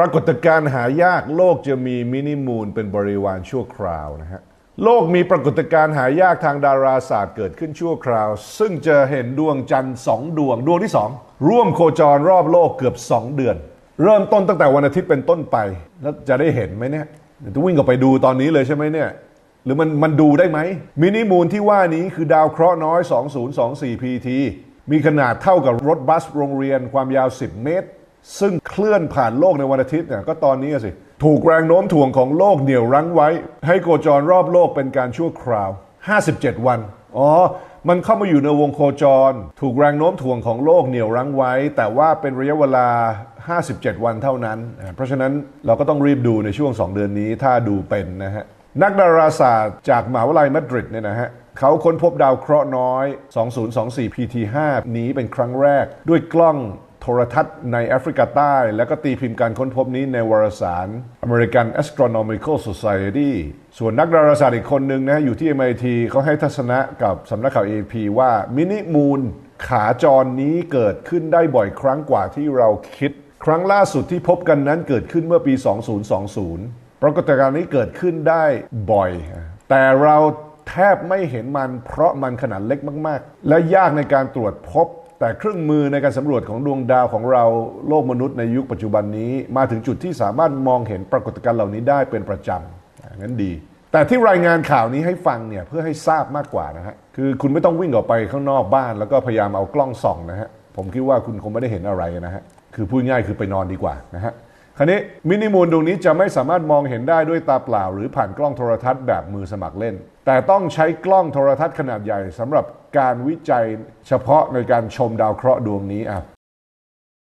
ปรากฏการณ์หายากโลกจะมีมินิมูนเป็นบริวารชั่วคราวนะฮะโลกมีปรากฏการณ์หายากทางดาราศาสตร์เกิดขึ้นชั่วคราว ซึ่งจะเห็นดวงจันทร์สองดวงดวงที่สองร่วมโคจรรอบโลกเกือบ 2 เดือน เริ่มต้นตั้งแต่วันอาทิตย์เป็นต้นไป แล้วจะได้เห็นไหมเนี่ยเดี๋ยวจะวิ่งออกไปดูตอนนี้เลยใช่ไหมเนี่ยหรือมันมันดูได้ไหมมินิมูนที่ว่านี้คือดาวเคราะห์น้อย 2024 PT มีขนาดเท่ากับรถบัสโรงเรียนความยาว 10 เมตร ซึ่งเคลื่อนผ่านโลกในวันอาทิตย์เนี่ยก็ตอนนี้สิ ถูกแรงโน้มถ่วงของโลกเหนี่ยวรั้งไว้ ให้โคจรรอบโลกเป็นการชั่วคราว 57 วัน อ๋อ มันเข้ามาอยู่ในวงโคจร ถูกแรงโน้มถ่วงของโลกเหนี่ยวรั้งไว้ แต่ว่าเป็นระยะเวลา 57 วันเท่านั้น เพราะฉะนั้นเราก็ต้องรีบดูในช่วง 2 เดือนนี้ถ้าดูเป็นนะฮะนักดาราศาสตร์จากมหาวิทยาลัยมาดริดเนี่ยนะฮะเขาค้นพบดาวเคราะห์น้อย 2024 PT5 นี้เป็นครั้งแรกด้วยกล้อง โทรทัศน์ในแอฟริกาใต้ แล้วก็ตีพิมพ์การค้นพบนี้ในวารสาร American Astronomical Society ส่วนนักดาราศาสตร์อีกคนหนึ่งนะอยู่ที่ MIT เขาให้ทัศนะกับสำนักข่าว AP ว่ามินิมูนขาจรนี้เกิดขึ้นได้บ่อยครั้งกว่าที่เราคิด ครั้งล่าสุดที่พบกันนั้นเกิดขึ้นเมื่อปี 2020 ปรากฏการณ์นี้เกิดขึ้นได้บ่อย แต่เราแทบไม่เห็นมันเพราะมันขนาดเล็กมาก ๆ และยากในการตรวจพบ แต่เครื่องมือในการสำรวจของดวงดาวของเราโลกมนุษย์ในยุคปัจจุบันนี้ มาถึงจุดที่สามารถมองเห็นปรากฏการณ์เหล่านี้ได้เป็นประจำอะงั้นดี แต่ที่รายงานข่าวนี้ให้ฟังเนี่ยเพื่อให้ทราบมากกว่านะฮะคือคุณไม่ต้องวิ่งออกไปข้างนอกบ้าน แล้วก็พยายามเอากล้องส่องนะฮะผมคิดว่าคุณคงไม่ได้เห็นอะไรนะฮะคือพูดง่ายคือไปนอนดีกว่านะฮะ คราวนี้มินิมูลดวงนี้จะไม่สามารถมองเห็นได้ด้วยตาเปล่า หรือผ่านกล้องโทรทัศน์แบบมือสมัครเล่น แต่ต้องใช้กล้องโทรทัศน์ขนาดใหญ่สำหรับการวิจัยเฉพาะในการชมดาวเคราะห์ดวงนี้อะ